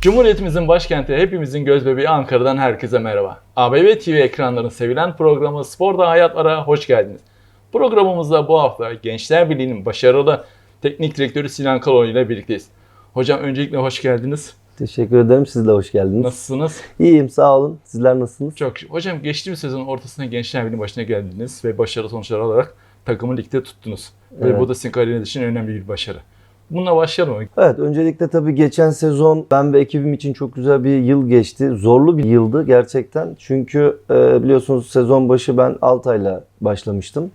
Cumhuriyetimizin başkenti, hepimizin gözbebeği Ankara'dan herkese merhaba. ABB TV ekranlarının sevilen programı Sporda Hayatlara hoş geldiniz. Programımızda bu hafta Gençler Birliği'nin başarılı teknik direktörü Sinan Kaloğlu ile birlikteyiz. Hocam öncelikle hoş geldiniz. Teşekkür ederim. Siz de hoş geldiniz. Nasılsınız? İyiyim sağ olun. Sizler nasılsınız? Çok şükür. Hocam geçtiğimiz sezonun ortasında Gençler Birliği'nin başına geldiniz ve başarılı sonuçlar alarak takımı ligde tuttunuz. Ve Evet. bu da sizin kariyeriniz için önemli bir başarı. Bununla başlayalım? Evet öncelikle tabii geçen sezon ben ve ekibim için çok güzel bir yıl geçti. Zorlu bir yıldı gerçekten. Çünkü e, biliyorsunuz sezon başı ben Altay'la başlamıştım.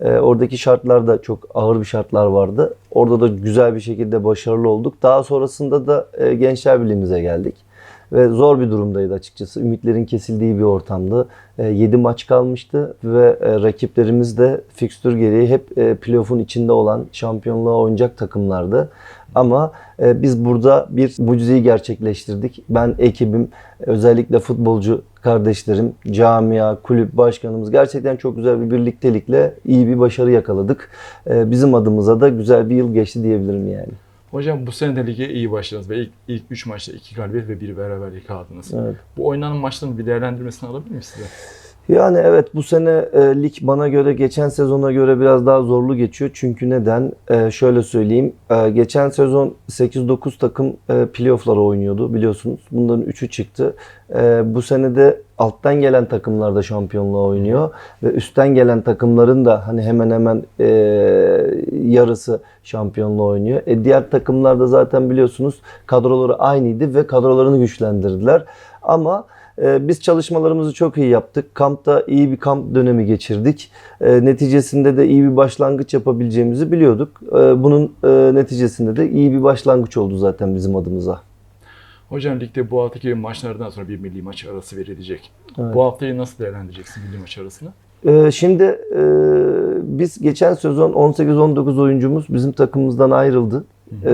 E, oradaki şartlar da çok ağır bir şartlar vardı. Orada da güzel bir şekilde başarılı olduk. Daha sonrasında da e, Gençler Birliği'mize geldik. Ve zor bir durumdaydı açıkçası. Ümitlerin kesildiği bir ortamdı. 7 maç kalmıştı ve e, rakiplerimiz de fikstür gereği hep e, playoff'un içinde olan şampiyonluğa oynayacak takımlardı. Ama e, biz burada bir mucizeyi gerçekleştirdik. Ben ekibim, özellikle futbolcu kardeşlerim, camia, kulüp başkanımız gerçekten çok güzel bir birliktelikle iyi bir başarı yakaladık. E, Bizim adımıza da güzel bir yıl geçti diyebilirim yani. Hocam bu sene de lige iyi başladınız ve ilk, ilk 3 maçta 2 galibiyet ve 1 beraberlik aldınız. Evet. Bu oynanan maçların bir değerlendirmesini alabilir miyim size? Yani evet bu sene e, lig bana göre geçen sezona göre biraz daha zorlu geçiyor. Çünkü neden? E, şöyle söyleyeyim. E, geçen sezon 8-9 takım e, playoff'lara oynuyordu biliyorsunuz. Bunların 3'ü çıktı. E, bu sene de alttan gelen takımlar da şampiyonluğa oynuyor. Ve üstten gelen takımların da hani hemen hemen e, yarısı şampiyonluğa oynuyor. E, diğer takımlar da zaten biliyorsunuz kadroları aynıydı ve kadrolarını güçlendirdiler. Ama Biz çalışmalarımızı çok iyi yaptık. Kampta iyi bir kamp dönemi geçirdik. Ee, Neticesinde de iyi bir başlangıç yapabileceğimizi biliyorduk. Ee, Bunun e, neticesinde de iyi bir başlangıç oldu zaten bizim adımıza. Hocam ligde bu haftaki maçlardan sonra bir milli maç arası verilecek. Evet. Bu haftayı nasıl değerlendireceksin milli maç arasını? Ee, Şimdi e, biz geçen sezon 18-19 oyuncumuz bizim takımımızdan ayrıldı. Ee,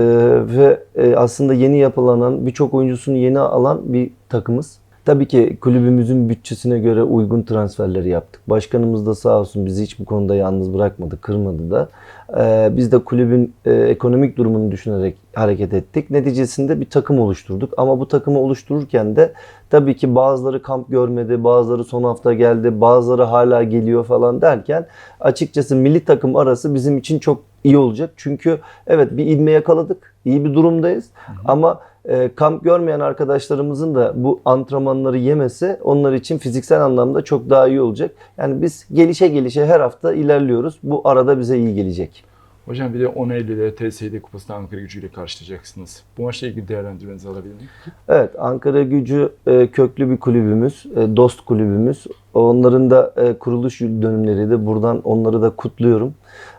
Ve e, aslında yeni yapılanan birçok oyuncusunu yeni alan bir takımız. Tabii ki kulübümüzün bütçesine göre uygun transferleri yaptık. Başkanımız da sağ olsun bizi hiç bu konuda yalnız bırakmadı, kırmadı da. Ee, biz de kulübün e, ekonomik durumunu düşünerek hareket ettik. Neticesinde bir takım oluşturduk. Ama bu takımı oluştururken de tabii ki bazıları kamp görmedi, bazıları son hafta geldi, bazıları hala geliyor falan derken açıkçası milli takım arası bizim için çok iyi olacak. Çünkü evet bir ilme yakaladık, iyi bir durumdayız. Ama e, kamp görmeyen arkadaşlarımızın da bu antrenmanları yemesi onlar için fiziksel anlamda çok daha iyi olacak. Yani biz gelişe gelişe her hafta ilerliyoruz. Bu arada bize iyi gelecek. Hocam bir de 10 Eylül'de TSD Kupası'nda Ankara gücüyle karşılayacaksınız. Bu maçla ilgili değerlendirmenizi alabilir miyim? Evet, Ankara Gücü e, köklü bir kulübümüz, e, dost kulübümüz. Onların da e, kuruluş dönümleri de buradan onları da kutluyorum.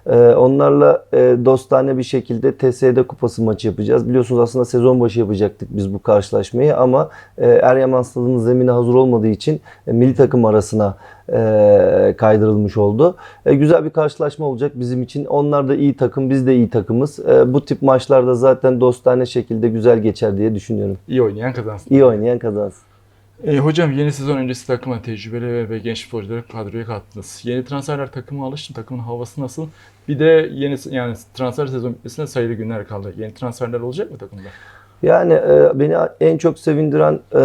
E, onlarla e, dostane bir şekilde TSD Kupası maçı yapacağız. Biliyorsunuz aslında sezon başı yapacaktık biz bu karşılaşmayı ama e, Eryaman Stadı'nın zemini hazır olmadığı için e, milli takım arasına e, kaydırılmış oldu. E, güzel bir karşılaşma olacak bizim için. Onlar da iyi takım, biz de iyi takımız. E, bu tip maçlarda zaten dostane şekilde güzel geçer diye düşünüyorum. İyi oynayan kazansın. İyi oynayan kazansın. E, hocam yeni sezon öncesi takıma tecrübeli ve, genç futbolcuları kadroya kattınız. Yeni transferler takıma alışın, takımın havası nasıl? Bir de yeni yani transfer sezon bitmesine sayılı günler kaldı. Yeni transferler olacak mı takımda? Yani e, beni en çok sevindiren e,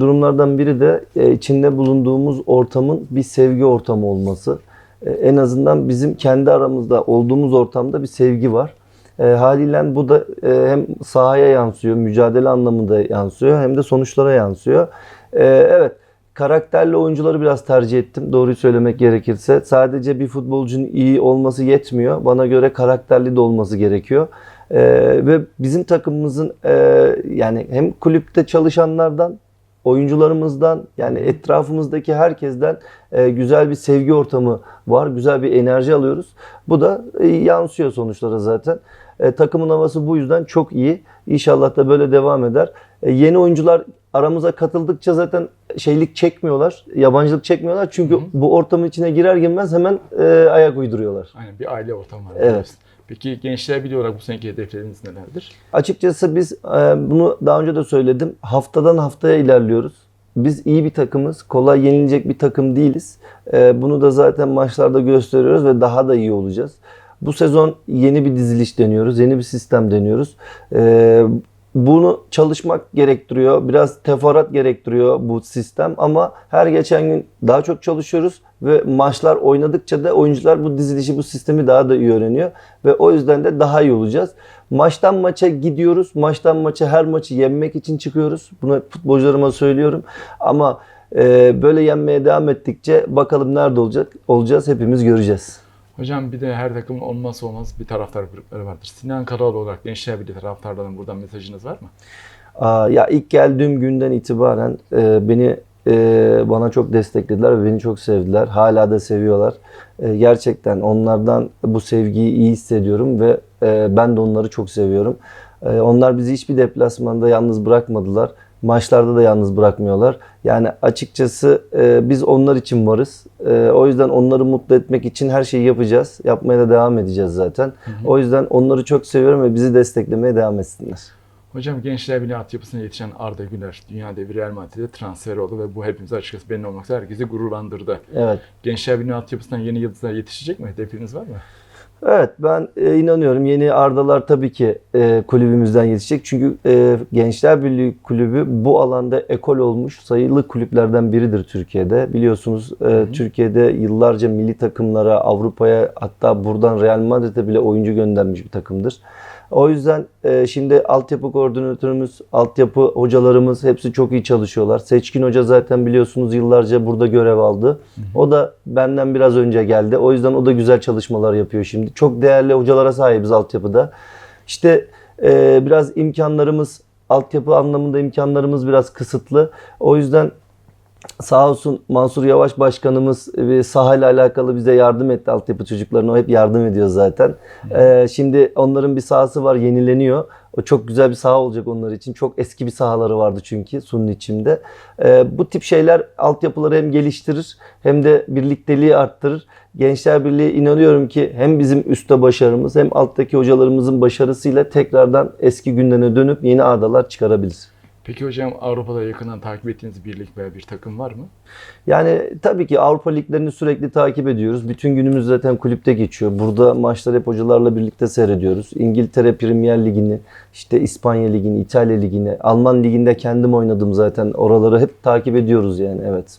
durumlardan biri de e, içinde bulunduğumuz ortamın bir sevgi ortamı olması. E, en azından bizim kendi aramızda olduğumuz ortamda bir sevgi var. E, haliyle bu da e, hem sahaya yansıyor, mücadele anlamında yansıyor hem de sonuçlara yansıyor. E, evet, karakterli oyuncuları biraz tercih ettim. Doğruyu söylemek gerekirse. Sadece bir futbolcunun iyi olması yetmiyor. Bana göre karakterli de olması gerekiyor. Ee, ve bizim takımımızın e, yani hem kulüpte çalışanlardan, oyuncularımızdan yani etrafımızdaki herkesten e, güzel bir sevgi ortamı var. Güzel bir enerji alıyoruz. Bu da e, yansıyor sonuçlara zaten. E, takımın havası bu yüzden çok iyi. İnşallah da böyle devam eder. E, yeni oyuncular aramıza katıldıkça zaten şeylik çekmiyorlar, yabancılık çekmiyorlar. Çünkü Hı hı. bu ortamın içine girer girmez hemen e, ayak uyduruyorlar. Aynen bir aile ortamı var. Evet. diyorsun. Peki gençler biliyor olarak bu seneki hedefleriniz nelerdir? Açıkçası biz e, bunu daha önce de söyledim. Haftadan haftaya ilerliyoruz. Biz iyi bir takımız. Kolay yenilecek bir takım değiliz. E, bunu da zaten maçlarda gösteriyoruz ve daha da iyi olacağız. Bu sezon yeni bir diziliş deniyoruz. Yeni bir sistem deniyoruz. E, bunu çalışmak gerektiriyor. Biraz teferruat gerektiriyor bu sistem ama her geçen gün daha çok çalışıyoruz ve maçlar oynadıkça da oyuncular bu dizilişi, bu sistemi daha da iyi öğreniyor ve o yüzden de daha iyi olacağız. Maçtan maça gidiyoruz. Maçtan maça her maçı yenmek için çıkıyoruz. Bunu futbolcularıma söylüyorum. Ama e, böyle yenmeye devam ettikçe bakalım nerede olacak olacağız hepimiz göreceğiz. Hocam bir de her takımın olmazsa olmaz bir taraftar grupları vardır. Sinan Karaoğlu olarak Gençler Birliği taraftarlarına buradan mesajınız var mı? Aa, ya ilk geldiğim günden itibaren e, beni e, bana çok desteklediler ve beni çok sevdiler. Hala da seviyorlar. E, gerçekten onlardan bu sevgiyi iyi hissediyorum ve e, ben de onları çok seviyorum. E, onlar bizi hiçbir deplasmanda yalnız bırakmadılar. Maçlarda da yalnız bırakmıyorlar. Yani açıkçası e, biz onlar için varız. E, o yüzden onları mutlu etmek için her şeyi yapacağız. Yapmaya da devam edeceğiz zaten. O yüzden onları çok seviyorum ve bizi desteklemeye devam etsinler. Hocam Gençler Birliği altyapısına yetişen Arda Güler dünya devi Real Madrid'e transfer oldu ve bu hepimizi açıkçası benim olmakta herkesi gururlandırdı. Evet. Gençler Birliği altyapısından yeni yıldızlar yetişecek mi? Hedefiniz var mı? Evet ben e, inanıyorum yeni Ardalar tabii ki e, kulübümüzden yetişecek. Çünkü e, Gençler Birliği Kulübü bu alanda ekol olmuş sayılı kulüplerden biridir Türkiye'de. Biliyorsunuz e, Türkiye'de yıllarca milli takımlara, Avrupa'ya hatta buradan Real Madrid'e bile oyuncu göndermiş bir takımdır. O yüzden e, şimdi altyapı koordinatörümüz, altyapı hocalarımız hepsi çok iyi çalışıyorlar. Seçkin Hoca zaten biliyorsunuz yıllarca burada görev aldı. O da benden biraz önce geldi. O yüzden o da güzel çalışmalar yapıyor şimdi. Çok değerli hocalara sahibiz altyapıda. İşte e, biraz imkanlarımız, altyapı anlamında imkanlarımız biraz kısıtlı. O yüzden Sağ olsun Mansur Yavaş Başkanımız bir sahayla alakalı bize yardım etti altyapı çocuklarına. O hep yardım ediyor zaten. Ee, şimdi onların bir sahası var yenileniyor. O çok güzel bir saha olacak onlar için. Çok eski bir sahaları vardı çünkü Sun'un içinde. Ee, bu tip şeyler altyapıları hem geliştirir hem de birlikteliği arttırır. Gençler Birliği inanıyorum ki hem bizim üstte başarımız hem alttaki hocalarımızın başarısıyla tekrardan eski günlerine dönüp yeni ardalar çıkarabilir. Peki hocam Avrupa'da yakından takip ettiğiniz bir lig veya bir takım var mı? Yani tabii ki Avrupa liglerini sürekli takip ediyoruz. Bütün günümüz zaten kulüpte geçiyor. Burada maçları hep hocalarla birlikte seyrediyoruz. İngiltere Premier Ligi'ni, işte İspanya Ligi'ni, İtalya Ligi'ni, Alman Ligi'nde kendim oynadım zaten. Oraları hep takip ediyoruz yani evet.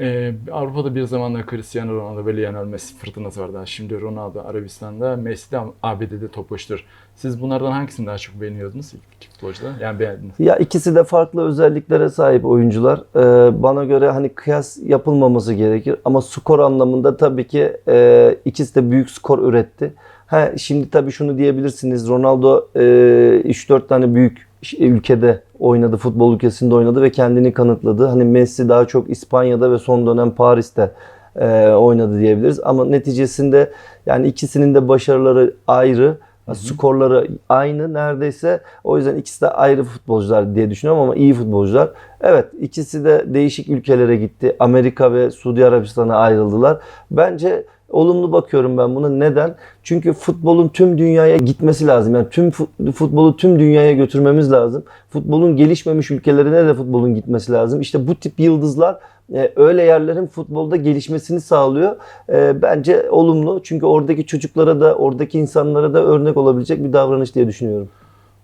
Ee, Avrupa'da bir zamanlar Cristiano Ronaldo ve Lionel Messi fırtınası vardı. Şimdi Ronaldo Arabistan'da, Messi de ABD'de top koştur. Siz bunlardan hangisini daha çok beğeniyordunuz iki futbolcudan? Yani beğendiniz. Ya ikisi de farklı özelliklere sahip oyuncular. Ee, bana göre hani kıyas yapılmaması gerekir ama skor anlamında tabii ki e, ikisi de büyük skor üretti. Ha, şimdi tabii şunu diyebilirsiniz. Ronaldo e, 3-4 tane büyük ülkede oynadı, futbol ülkesinde oynadı ve kendini kanıtladı. Hani Messi daha çok İspanya'da ve son dönem Paris'te e, oynadı diyebiliriz. Ama neticesinde yani ikisinin de başarıları ayrı. Skorları aynı neredeyse. O yüzden ikisi de ayrı futbolcular diye düşünüyorum ama iyi futbolcular. Evet ikisi de değişik ülkelere gitti. Amerika ve Suudi Arabistan'a ayrıldılar. Bence olumlu bakıyorum ben buna. Neden? Çünkü futbolun tüm dünyaya gitmesi lazım. Yani tüm fut- futbolu tüm dünyaya götürmemiz lazım. Futbolun gelişmemiş ülkelerine de futbolun gitmesi lazım. İşte bu tip yıldızlar e, öyle yerlerin futbolda gelişmesini sağlıyor. E, bence olumlu. Çünkü oradaki çocuklara da oradaki insanlara da örnek olabilecek bir davranış diye düşünüyorum.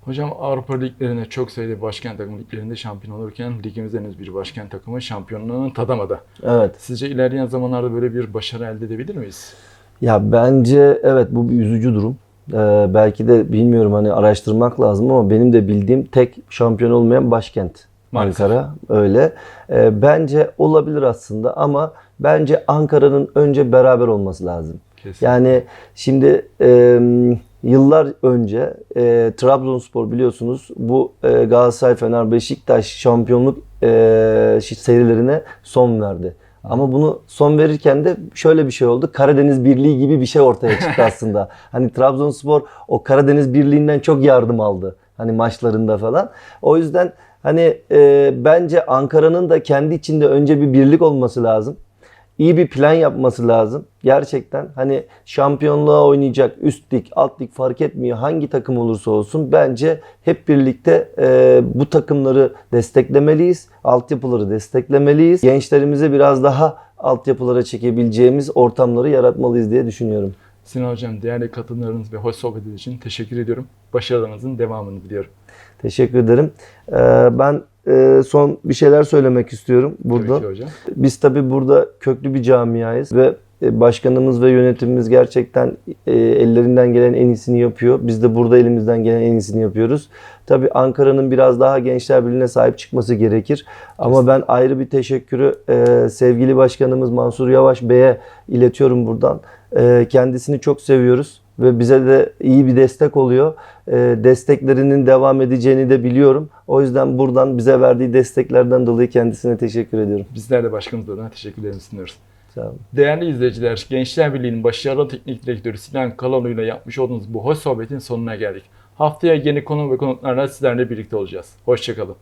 Hocam Avrupa liglerinde çok sayıda başkent takım liglerinde şampiyon olurken ligimizde henüz bir başkent takımı şampiyonluğunu tadamadı. Evet. Sizce ilerleyen zamanlarda böyle bir başarı elde edebilir miyiz? Ya bence evet bu bir üzücü durum. Ee, belki de bilmiyorum hani araştırmak lazım ama benim de bildiğim tek şampiyon olmayan başkent Maalesef. Ankara öyle. Ee, bence olabilir aslında ama bence Ankara'nın önce beraber olması lazım. Kesin. Yani şimdi e, yıllar önce e, Trabzonspor biliyorsunuz bu e, Galatasaray, Fener, Beşiktaş şampiyonluk e, serilerine son verdi. Ama bunu son verirken de şöyle bir şey oldu. Karadeniz Birliği gibi bir şey ortaya çıktı aslında. hani Trabzonspor o Karadeniz Birliği'nden çok yardım aldı. Hani maçlarında falan. O yüzden hani e, bence Ankara'nın da kendi içinde önce bir birlik olması lazım iyi bir plan yapması lazım. Gerçekten hani şampiyonluğa oynayacak üst lig, alt lig fark etmiyor. Hangi takım olursa olsun bence hep birlikte e, bu takımları desteklemeliyiz. Altyapıları desteklemeliyiz. Gençlerimize biraz daha altyapılara çekebileceğimiz ortamları yaratmalıyız diye düşünüyorum. Sinan Hocam değerli katılımlarınız ve hoş sohbetiniz için teşekkür ediyorum. Başarılarınızın devamını diliyorum. Teşekkür ederim. Ee, ben e, son bir şeyler söylemek istiyorum burada. Tabii ki hocam. Biz tabii burada köklü bir camiayız ve e, başkanımız ve yönetimimiz gerçekten e, ellerinden gelen en iyisini yapıyor. Biz de burada elimizden gelen en iyisini yapıyoruz. Tabii Ankara'nın biraz daha Gençler Birliği'ne sahip çıkması gerekir. Ama ben ayrı bir teşekkürü e, sevgili başkanımız Mansur Yavaş Bey'e iletiyorum buradan. E, kendisini çok seviyoruz ve bize de iyi bir destek oluyor. E, desteklerinin devam edeceğini de biliyorum. O yüzden buradan bize verdiği desteklerden dolayı kendisine teşekkür ediyorum. Bizler de başkanımıza adına teşekkürlerimizi sunuyoruz. Sağ olun. Değerli izleyiciler, Gençler Birliği'nin başarılı teknik direktörü Sinan Kalanoğlu ile yapmış olduğumuz bu hoş sohbetin sonuna geldik. Haftaya yeni konu ve konuklarla sizlerle birlikte olacağız. Hoşçakalın.